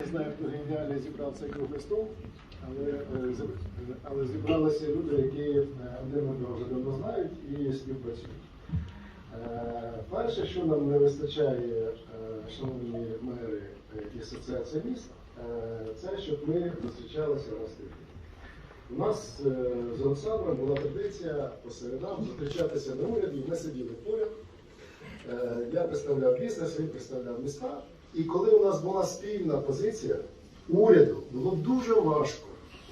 Не знаю, хто геніально зібрав цей круглий стол, але, е, але зібралися люди, які е, один вже давно знають і співпрацюють. Е, Перше, що нам не вистачає, шановні мери і асоціація міст, це щоб ми зустрічалися раз в. У нас з Олександром була традиція по середам зустрічатися на уряді, ми сиділи поряд. Я представляв бізнес, він представляв міста. І коли у нас була спільна позиція, уряду було дуже важко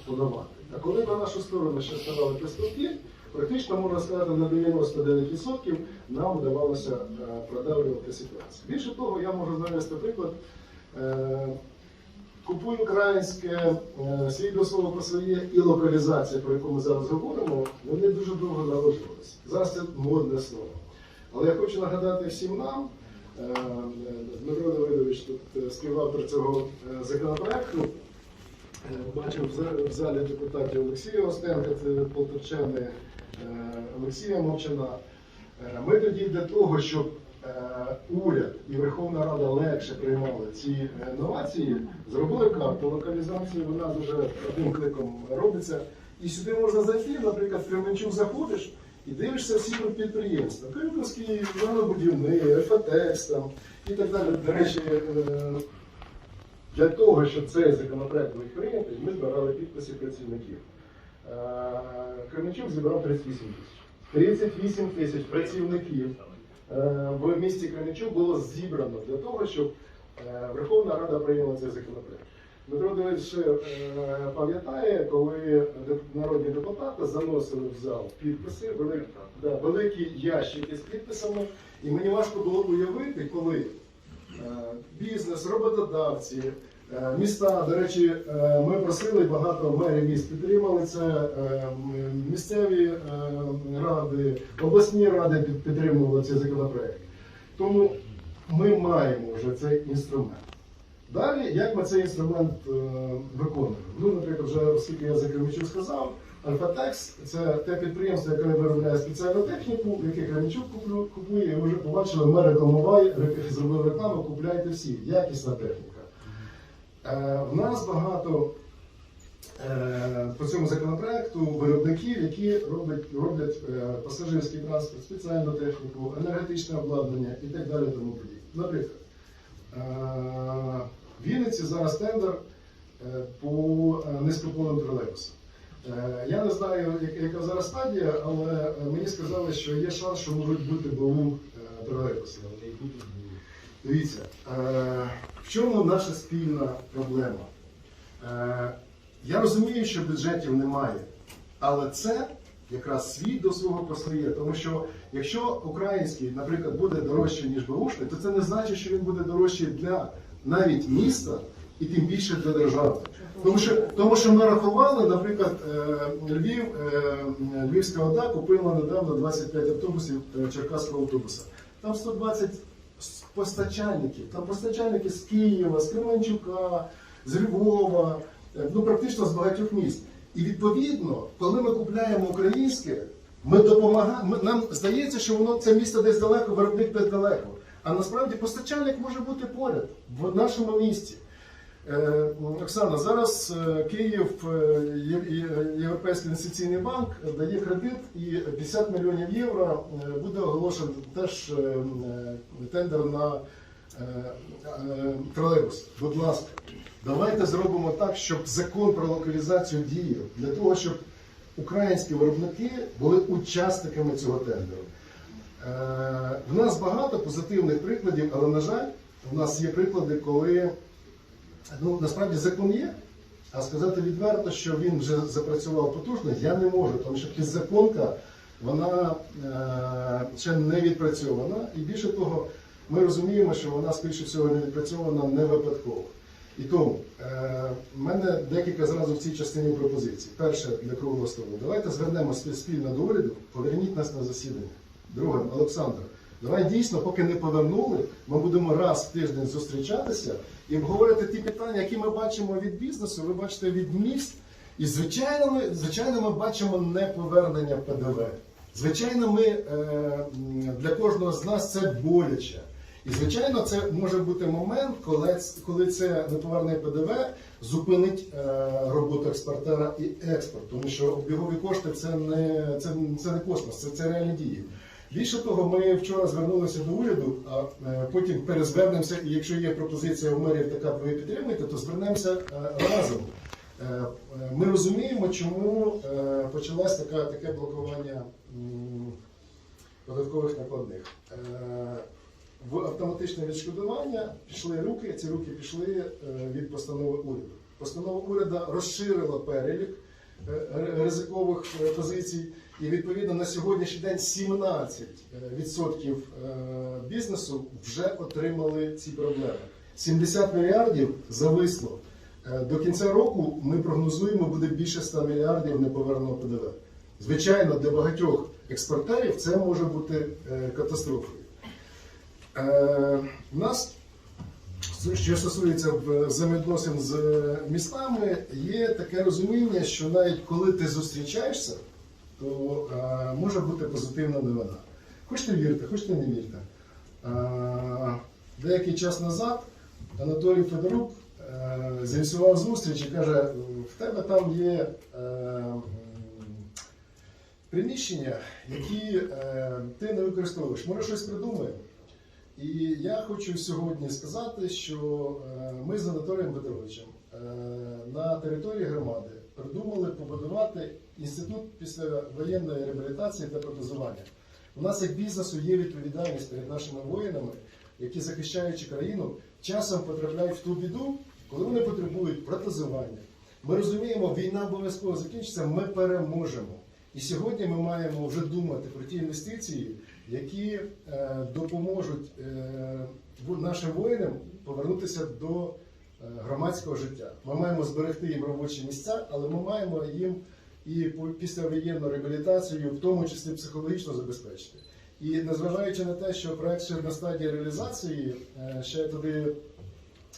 подавати. А коли на нашу сторону ще ставали представники, практично можна сказати, на 99% нам вдавалося е, продавлювати ситуацію. Більше того, я можу навести приклад. Е, Купуй українське е, світло слово про своє і локалізація, про яку ми зараз говоримо, вони дуже довго народжувалися. Зараз це модне слово. Але я хочу нагадати всім нам, Дмитро Давидович тут е, співавтор цього е, законопроекту. Е, Бачив в залі депутатів Олексія Остенка, це полтавчани е, Олексія Мовчана. Е, Ми тоді для того, щоб е, уряд і Верховна Рада легше приймали ці е, новації, зробили карту локалізації, вона дуже одним кликом робиться. І сюди можна зайти, наприклад, в Кременчук заходиш і дивишся всі підприємства. Київський, Будівний, ФТЕКС там і так далі. До речі, е, для того, щоб цей законопроект був прийнятий, ми збирали підписи працівників. Е, Кременчук зібрав 38 тисяч. 38 тисяч працівників е, в місті Кременчук було зібрано для того, щоб Верховна Рада прийняла цей законопроект. Дмитро Давидович е, пам'ятає, коли народні депутати заносили в зал підписи, великі, да, великі ящики з підписами, і мені важко було уявити, коли Е, бізнес, роботодавці, е, міста. До речі, ми просили багато мерів міст підтримали це. Місцеві ради, обласні ради підтримували цей законопроект. Тому ми маємо вже цей інструмент. Далі, як ми цей інструмент е, виконуємо? Ну, наприклад, вже оскільки я за Кременчук сказав, Альфатекс це те підприємство, яке виробляє спеціальну техніку, яке Кременчук купує, і вже побачили, ми рекламували, ре- зробив рекламу, купляйте всі, якісна техніка. Е, в нас багато е, по цьому законопроекту виробників, які роблять, роблять е, пасажирський транспорт, спеціальну техніку, енергетичне обладнання і так далі. Тому подібне. Наприклад, в Вінниці зараз тендер е, по е, низькополим тролейбусам. Е, Я не знаю, яка зараз стадія, але мені сказали, що є шанс, що можуть бути БУ тролейбуси. Дивіться, в чому наша спільна проблема? Я розумію, що бюджетів немає, але це якраз світ до свого постає. Тому що якщо український, наприклад, буде дорожче, ніж бушний, то це не значить, що він буде дорожчий для навіть міста і тим більше для держави. Тому що, тому що ми рахували, наприклад, е, Львів, е, Львівська ОДА купила недавно 25 автобусів е, Черкаського автобуса. Там 120 с- постачальників, там постачальники з Києва, з Кременчука, з Львова, ну практично з багатьох міст. І відповідно, коли ми купляємо українське, ми допомагаємо. Нам здається, що воно це місто десь далеко, виробник десь далеко. А насправді постачальник може бути поряд в нашому місті. Е, Оксана, зараз е, Київ, е, Європейський інвестиційний банк дає кредит і 50 мільйонів євро буде оголошений теж тендер на тролейбус. Будь ласка, давайте зробимо так, щоб закон про локалізацію діяв для того, щоб українські виробники були учасниками цього тендеру. Е, В нас багато позитивних прикладів, але на жаль, у нас є приклади, коли ну, насправді закон є, а сказати відверто, що він вже запрацював потужно, я не можу, тому що підзаконка вона е, ще не відпрацьована. І більше того, ми розуміємо, що вона, скоріше всього, не відпрацьована не випадково. І тому е, в мене декілька зразу в цій частині пропозицій. Перше для круглого столу. Давайте звернемося спільно до уряду, поверніть нас на засідання. Друге, Олександр, давай дійсно, поки не повернули, ми будемо раз в тиждень зустрічатися і обговорити ті питання, які ми бачимо від бізнесу, ви бачите від міст. І звичайно, ми, звичайно, ми бачимо не повернення ПДВ. Звичайно, ми, е, для кожного з нас це боляче. І звичайно, це може бути момент, коли, коли це неповерне ПДВ зупинить е, роботу експортера і експорт, тому що обігові кошти це не, це, це не космос, це, це реальні дії. Більше того, ми вчора звернулися до уряду, а е, потім перезвернемося, і якщо є пропозиція у мерів така, ви підтримуєте, то звернемося е, разом. Е, Ми розуміємо, чому почалось така, таке блокування податкових накладних. В автоматичне відшкодування пішли руки, ці руки пішли від постанови уряду. Постанова уряду розширила перелік ризикових позицій, і відповідно на сьогоднішній день 17% е, бізнесу вже отримали ці проблеми. 70 мільярдів зависло. Е, До кінця року ми прогнозуємо, буде більше 100 мільярдів неповерненого ПДВ. Звичайно, для багатьох експортерів це може бути е, катастрофою. Е, У нас, що стосується взаємовідносин з містами, є таке розуміння, що навіть коли ти зустрічаєшся, то е, може бути позитивна новина. Хочете вірте, хочете не вірте. Деякий час назад Анатолій Федорук е, зініціював зустріч і каже: в тебе там є е, приміщення, які ти не використовуєш. Може щось придумаємо? І я хочу сьогодні сказати, що ми з Анатолієм Петровичем на території громади придумали побудувати інститут післявоєнної реабілітації та протезування. У нас як бізнесу є відповідальність перед нашими воїнами, які захищаючи країну, часом потрапляють в ту біду, коли вони потребують протезування. Ми розуміємо, війна обов'язково закінчиться, ми переможемо. І сьогодні ми маємо вже думати про ті інвестиції, які е, допоможуть е, нашим воїнам повернутися до громадського життя. Ми маємо зберегти їм робочі місця, але ми маємо їм і післявоєнну реабілітацію, в тому числі психологічно забезпечити. І незважаючи на те, що проект ще на стадії реалізації, е, ще туди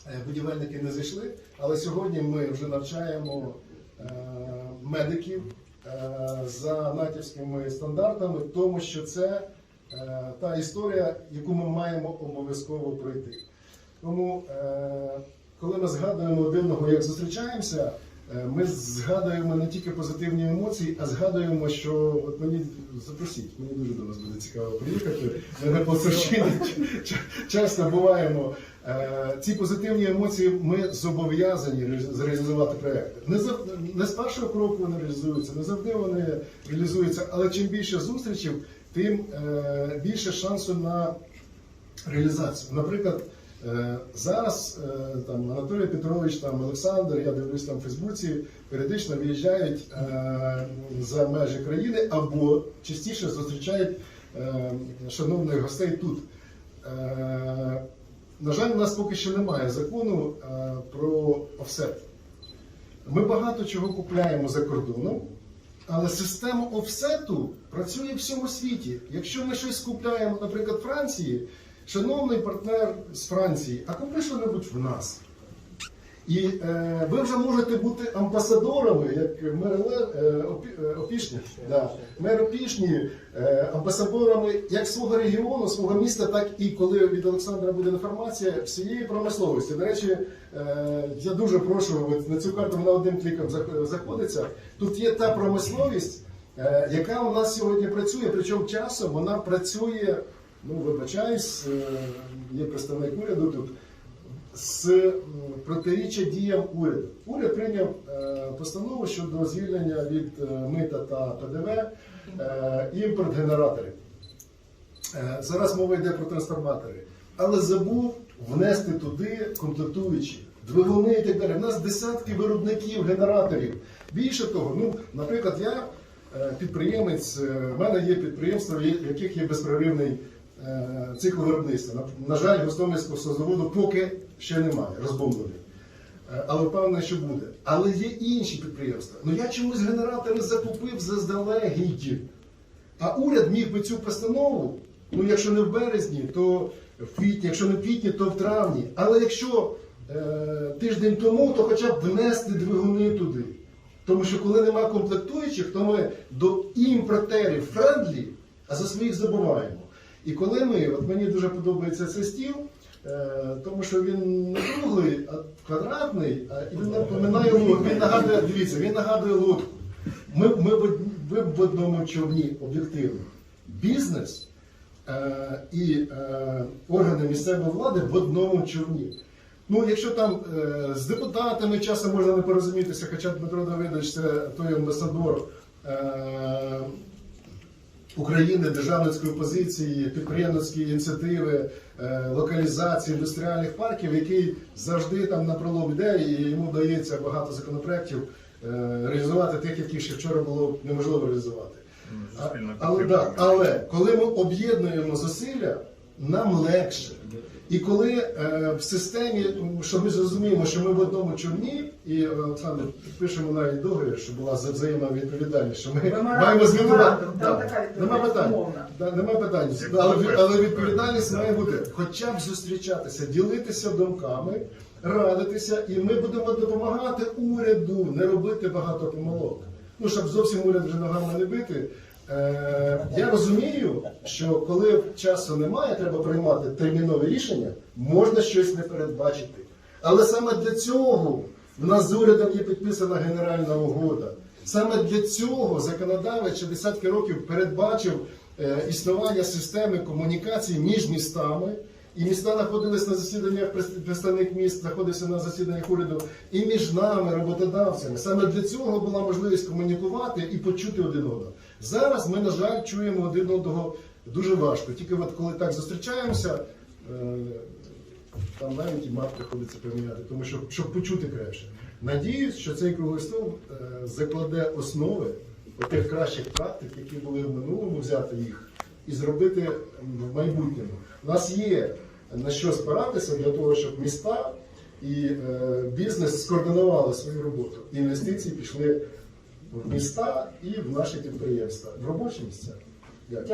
е, будівельники не зайшли, але сьогодні ми вже навчаємо е, медиків е, за натівськими стандартами, тому що це е, та історія, яку ми маємо обов'язково пройти. Тому, е, коли ми згадуємо одного, як зустрічаємося, е, ми згадуємо не тільки позитивні емоції, а згадуємо, що от мені запросіть, мені дуже до вас буде цікаво приїхати. Ми на часто буваємо. Е, Ці позитивні емоції ми зобов'язані ре- зреалізувати проекти. Не, зав- не з першого кроку вони реалізуються, не завжди вони реалізуються, але чим більше зустрічей, тим е, більше шансу на реалізацію. Наприклад, зараз е, там Анатолій Петрович, там Олександр, я дивлюсь там в Фейсбуці, періодично виїжджають е, за межі країни або частіше зустрічають е, шановних гостей тут. Е, На жаль, у нас поки що немає закону е, про офсет. Ми багато чого купляємо за кордоном, але система офсету працює в всьому світі. Якщо ми щось купляємо, наприклад, Франції, шановний партнер з Франції, а купи що-небудь в нас. І е, ви вже можете бути амбасадорами, як мер е, е, Опішні, да, мер Опішні, е, амбасадорами як свого регіону, свого міста, так і коли від Олександра буде інформація всієї промисловості. До речі, е, я дуже прошу, от на цю карту вона одним кліком заходиться. Тут є та промисловість, е, яка у нас сьогодні працює, причому часом вона працює, ну вибачаюсь, е, є представник уряду тут з протиріччя діям уряду. Уряд прийняв е, постанову щодо звільнення від е, мита та ПДВ імпорт генераторів. Зараз мова йде про трансформатори, але забув внести туди комплектуючі, двигуни і так далі. У нас десятки виробників генераторів. Більше того, ну, наприклад, я підприємець, в мене є підприємства, в яких є безперервний е, цикл виробництва. На, жаль, Гостомельського заводу поки ще немає, розбомблений. Е, Але впевнений, що буде. Але є інші підприємства. Ну я чомусь генератори закупив заздалегідь. А уряд міг би цю постанову, ну якщо не в березні, то в квітні, якщо не в квітні, то в травні. Але якщо е, тиждень тому, то хоча б внести двигуни туди. Тому що коли нема комплектуючих, то ми до імпортерів френдлі, а за своїх забуваємо. І коли ми, от мені дуже подобається цей стіл, е, тому що він не круглий, а квадратний, і він напоминає лодку. Він нагадує, дивіться, він нагадує лодку. Ми, ми, ви в одному човні об'єктивно. Бізнес е, і е, органи місцевої влади в одному човні. Ну, якщо там е, з депутатами часом можна не порозумітися, хоча Дмитро Давидович це той амбасадор е, України, державницької позиції, підприємницької ініціативи, е, локалізації індустріальних парків, який завжди там на пролом йде, і йому вдається багато законопроєктів е, реалізувати тих, які ще вчора було неможливо реалізувати. А- Але, але коли ми об'єднуємо зусилля, нам легше. І коли е, в системі, що ми зрозуміємо, що ми в одному човні, і е, Олександр, пишемо навіть договір, що була вза- взаємовідповідальність, що ми Меморандум, маємо звітувати. меморандум, там така Нема відповідальність, питань. умовна. Да, нема питань. Але, але відповідальність має бути хоча б зустрічатися, ділитися думками, радитися, і ми будемо допомагати уряду не робити багато помилок. Ну, щоб зовсім уряд вже ногами не бити. Е, я розумію, що коли часу немає, треба приймати термінові рішення, можна щось не передбачити. Але саме для цього в нас з урядом є підписана генеральна угода. Саме для цього законодавець десятки років передбачив е, існування системи комунікації між містами. І міста знаходились на засіданнях, представник міст знаходився на засіданнях уряду і між нами, роботодавцями. Саме для цього була можливість комунікувати і почути один одного. Зараз ми, на жаль, чуємо один одного дуже важко. Тільки от коли так зустрічаємося, е, там навіть і мат приходиться поміняти, тому що щоб почути краще. Надіюсь, що цей круглий стол е, закладе основи тих кращих практик, які були в минулому, взяти їх і зробити в майбутньому. У нас є на що спиратися для того, щоб міста і е, бізнес скоординували свою роботу. Інвестиції пішли в міста і в наші підприємства, в робочі місця. Дякую.